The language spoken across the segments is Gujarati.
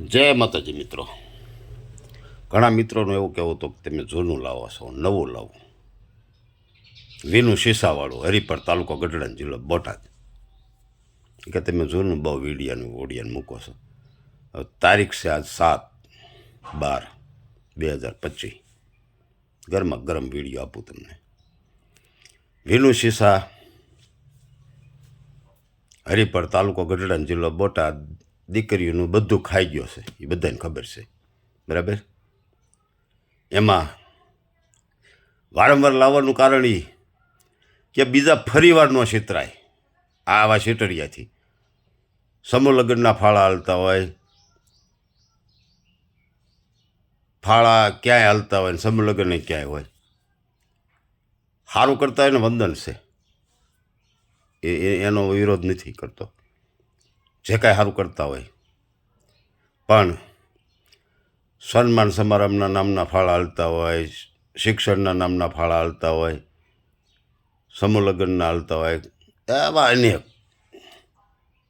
જય માતાજી મિત્રો. ઘણા મિત્રોનું એવું કહેવું હતું કે તમે જૂનું લાવો છો, નવું લાવો. વિનું શીશાવાળું, હરિપર તાલુકો ગઢડા જિલ્લો બોટાદ. કે તમે જૂનું બહુ વીડિયાનું ઓડિયાનું મૂકો છો. હવે તારીખ છે આજ સાત બાર બે હજાર પચીસ. ગરમા ગરમ વીડિયો આપું તમને. વિનું શીશા, હરિપર તાલુકો ગઢડા જિલ્લો બોટાદ. દીકરીઓનું બધું ખાઈ ગયો છે. એ બધાને ખબર છે. બરાબર? એમાં વારંવાર લાવવાનું કારણ એ કે બીજા ફરીવાર ન છેતરાય. આ આવા છેતરિયાથી. સમલગ્નના ફાળા હાલતા હોય. ફાળા ક્યાંય હાલતા હોય ને સમલગ્ન લગ્ન ક્યાંય હોય. સારું કરતા એને વંદન છે. એ- એનો વિરોધ નથી કરતો. જે કાંઈ સારું કરતા હોય. પણ સન્માન સમારંભના નામના ફાળા હાલતા હોય, શિક્ષણના નામના ફાળા હાલતા હોય, સમૂહલગ્નના હાલતા હોય, એવા અનેક.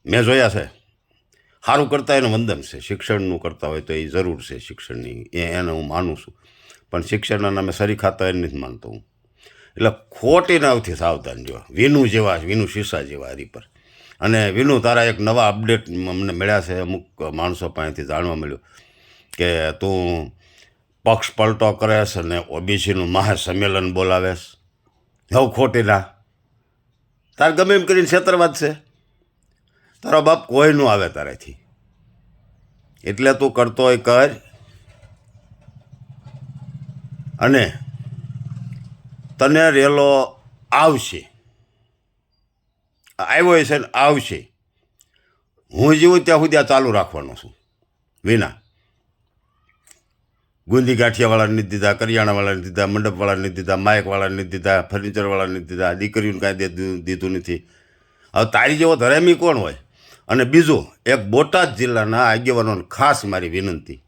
મેં જોયા છે. સારું કરતા એનું વંદન છે. શિક્ષણનું કરતા હોય તો એ જરૂર છે શિક્ષણની. એ એને હું માનું છું. પણ શિક્ષણના નામે સરી ખાતા એને નથી માનતો હું. એટલે ખોટી નાવથી સાવધાન જો વિનુ જેવા વિનુ શીશા જેવા હરી પર અને વિનુ, તારા એક નવા અપડેટ અમને મળ્યા છે. અમુક માણસો પાસેથી જાણવા મળ્યું કે તું પક્ષ પલટો કરેશ અને ઓબીસીનું મહાસંમેલન બોલાવેશ. હવ ખોટી ના તાર ગમે એમ કરીને છેતરવાદ છે. તારો બાપ કોઈનું આવે તારેથી. એટલે તું કરતો હોય કર. અને તને રેલો આવશે. આવ્યો છે આવશે. હું જીવું ત્યાં સુધી આ ચાલુ રાખવાનો છું. વિના. ગુંદી ગાંઠિયાવાળાને દીધા, કરિયાણાવાળાને દીધા, મંડપવાળાને દીધા, માયકવાળાને દીધા, ફર્નિચરવાળાને દીધા દીકરીઓને કાંઈ દીધું નથી. હવે તારી જેવો ધરેમી કોણ હોય? અને બીજું, એક બોટાદ જિલ્લાના આગેવાનોને ખાસ મારી વિનંતી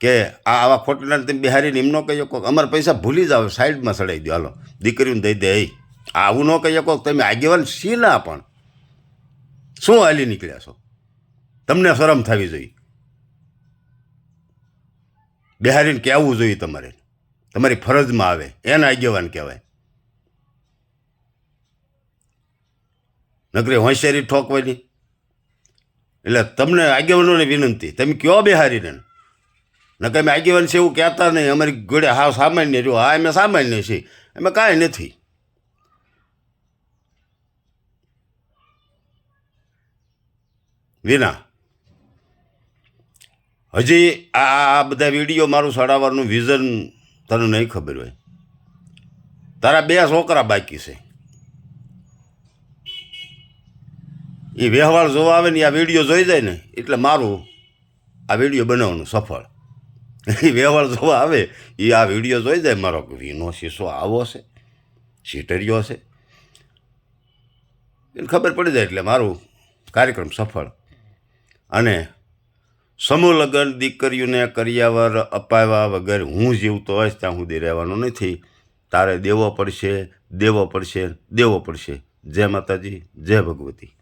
કે આ આવા ખોટના તમે બિહારીને એમનો કહીએ કહી અમારા પૈસા ભૂલી જાવ સાઈડમાં સડાઈ દો હાલો, દીકરીઓને દઈ દે એ આવું ન કહી શકો તમે આગેવાન શીના પણ. શું હાલી નીકળ્યા છો? તમને શરમ થવી જોઈએ. બિહારીને કહેવું જોઈએ તમારે. તમારી ફરજમાં આવે. એને આગેવાન કહેવાય. નકરી હોશિયારી ઠોકવાની એટલે તમને આગેવાનોને વિનંતી. તમે કયો બિહારીને? નકર અમે આગેવાન છે એવું કહેતા નહીં. અમારી જોડે હા સામાન્ય રહ્યો. હા, અમે સામાન્ય છીએ. અમે કાંઈ નથી. વિના હજી આ બધા વીડિયો મારું સડાવવાનું વિઝન તને નહીં ખબર હોય. તારા બે છોકરા બાકી છે. એ વ્યવહાર જોવા આવે ને આ વીડિયો જોઈ જાય ને, એટલે મારું આ વીડિયો બનાવવાનું સફળ. એ વ્યવહાર જોવા આવે એ આ વીડિયો જોઈ જાય, મારો વીનો શીશો આવો છે સીટરિયો છે. એને ખબર પડી જાય એટલે મારું કાર્યક્રમ સફળ. અને સમૂહ લગ્ન દીકરીઓને કરિયાવર અપાવ્યા વગર હું જીવતો હોય ત્યાં સુધી રહેવાનો નથી. તારે દેવો પડશે દેવો પડશે દેવો પડશે. જય માતાજી, જય ભગવતી.